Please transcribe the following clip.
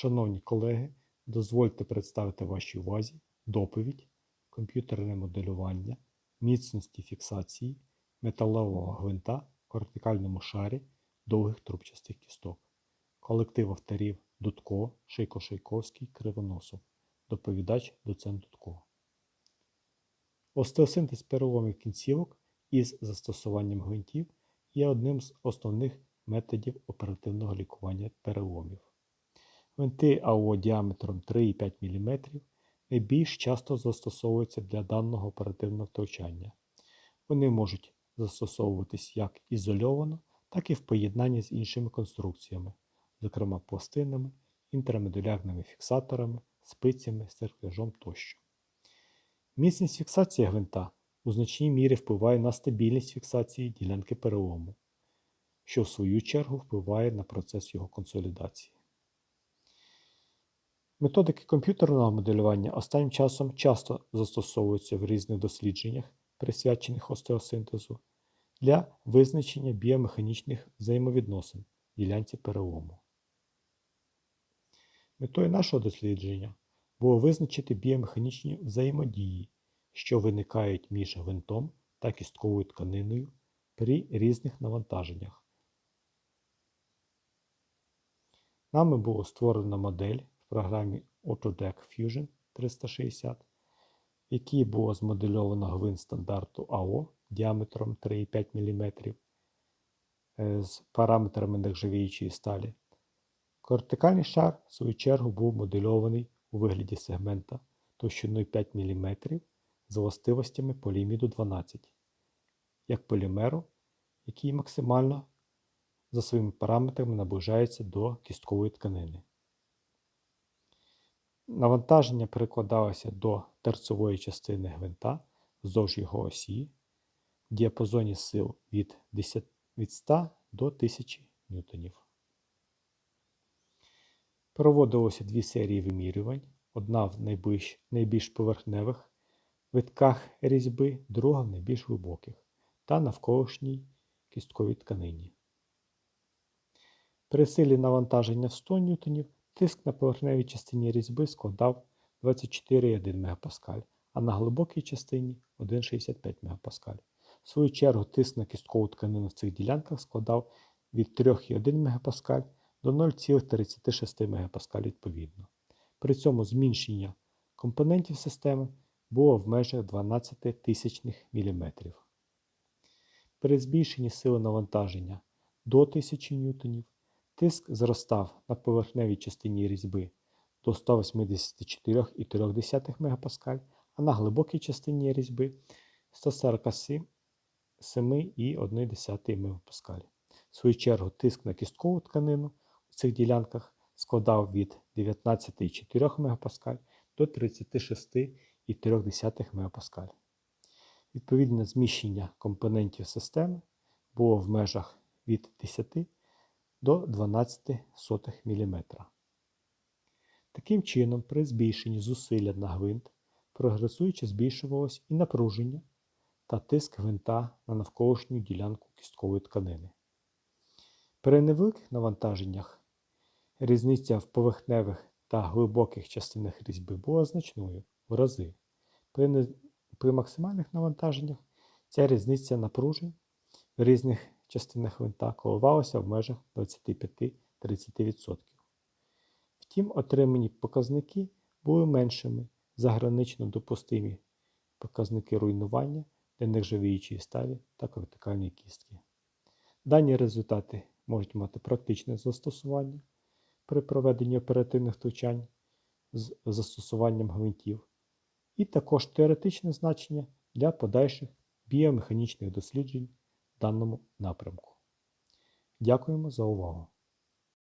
Шановні колеги, дозвольте представити вашій увазі доповідь комп'ютерне моделювання міцності фіксації металевого гвинта в вертикальному шарі довгих трубчастих кісток. Колектив авторів Дудко, Шейко-Шейковський, Кривоносов. Доповідач доцент Дудко. Остеосинтез переломів кінцівок із застосуванням гвинтів є одним з основних методів оперативного лікування переломів. Гвинти АО діаметром 3,5 мм найбільш часто застосовуються для даного оперативного втручання. Вони можуть застосовуватись як ізольовано, так і в поєднанні з іншими конструкціями, зокрема пластинами, інтрамедулярними фіксаторами, спицями, серкляжом тощо. Міцність фіксації гвинта у значній мірі впливає на стабільність фіксації ділянки перелому, що в свою чергу впливає на процес його консолідації. Методики комп'ютерного моделювання останнім часом часто застосовуються в різних дослідженнях, присвячених остеосинтезу, для визначення біомеханічних взаємовідносин в ділянці перелому. Метою нашого дослідження було визначити біомеханічні взаємодії, що виникають між гвинтом та кістковою тканиною при різних навантаженнях. Нами було створено модель програмі Autodeck Fusion 360, в якій було змодельовано гвинт стандарту АО діаметром 3,5 мм е, з параметрами нержавіючої сталі. Кортикальний шар, в свою чергу, був модельований у вигляді сегмента товщиною 5 мм з властивостями поліміду 12, як полімеру, який максимально за своїми параметрами наближається до кісткової тканини. Навантаження перекладалося до терцевої частини гвинта вздовж його осі в діапазоні сил від 10, від 100 до 1000 ньютонів. Проводилося дві серії вимірювань, одна в найбільш, найбільш поверхневих витках різьби, друга в найбільш глибоких та навколишній кістковій тканині. При силі навантаження в 100 ньютонів тиск на поверхневій частині різьби складав 24,1 МПа, а на глибокій частині 1,65 МПа. В свою чергу тиск на кісткову тканину в цих ділянках складав від 3,1 МПа до 0,36 МПа відповідно. При цьому зміщення компонентів системи було в межах 12 тисячних мм. При збільшенні сили навантаження до 1000 ньютонів тиск зростав на поверхневій частині різьби до 184,3 МПа, а на глибокій частині різьби 147,1 МПа. В свою чергу тиск на кісткову тканину у цих ділянках складав від 19,4 МПа до 36,3 МПа. Відповідне зміщення компонентів системи було в межах від 10 до 12 мм. Таким чином, при збільшенні зусилля на гвинт прогресуючи збільшувалось і напруження та тиск гвинта на навколишню ділянку кісткової тканини. При невеликих навантаженнях різниця в поверхневих та глибоких частинах різьби була значною в рази. При, не... При максимальних навантаженнях ця різниця напружень в різних частинах гвинта коливалася в межах 25-30%. Втім, отримані показники були меншими за гранично допустимі показники руйнування для нержавіючої сталі та вертикальної кістки. Дані результати можуть мати практичне застосування при проведенні оперативних втручань з застосуванням гвинтів, і також теоретичне значення для подальших біомеханічних досліджень даному напрямку. Дякуємо за увагу!